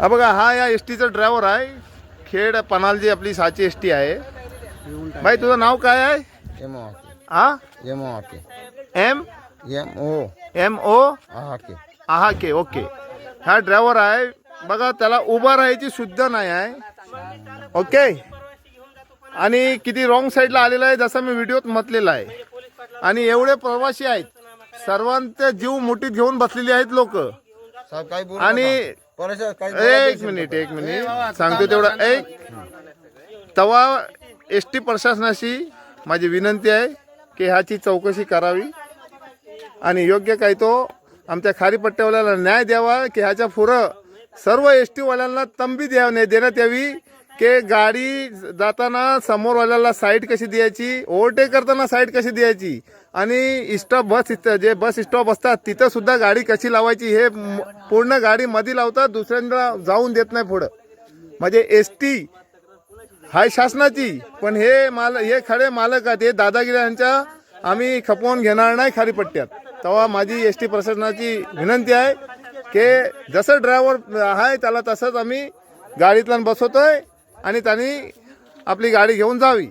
हा बघा हा या एस टीचा ड्रायव्हर आहे. खेड पनालजी आपली साची एस टी आहे. भाई तुझं नाव काय आहे? एम ओ हा? M O M M O M O K आहा के ओके हा ड्रायव्हर आहे. बघा त्याला उभा राहायची सुद्धा नाही आहे. ओके आणि किती रॉंग साईडला आलेला आहे जसं मी व्हिडिओत म्हटलेला आहे. आणि एवढे प्रवासी आहेत. सर्वांचे जीव मुठीत घेऊन बसलेले आहेत लोक. आणि काही एक मिनिट. एक मिनिट. सांगतो तेवढं. एक. तवा एस टी प्रशासनाशी माझी विनंती आहे की ह्याची चौकशी करावी. आणि योग्य काय तो आमच्या खारीपट्ट्यावाल्याला न्याय द्यावा की ह्याच्या पुढं सर्व एस टीवाल्यांना तंबी द्या देण्यात यावी की गाडी जाताना समोरवाल्याला साईड कशी द्यायची ओव्हरटेक करताना साईड कशी द्यायची. आणि स्टॉप बस इथं जे बस स्टॉप असतात तिथं सुद्धा गाडी कशी लावायची हे पूर्ण गाडी मध्ये लावतात दुसऱ्यांदा जाऊन देत नाही पुढं. म्हणजे एस टी हाय शासनाची पण हे माल हे खरे मालक आहेत हे दादागिरी यांच्या आम्ही खपवून घेणार नाही खाली पट्ट्यात. तेव्हा माझी एस टी प्रशासनाची विनंती आहे की जसं ड्रायव्हर आहे त्याला तसंच आम्ही गाडीतला बसवतोय आणि त्यांनी आपली गाडी घेऊन जावी.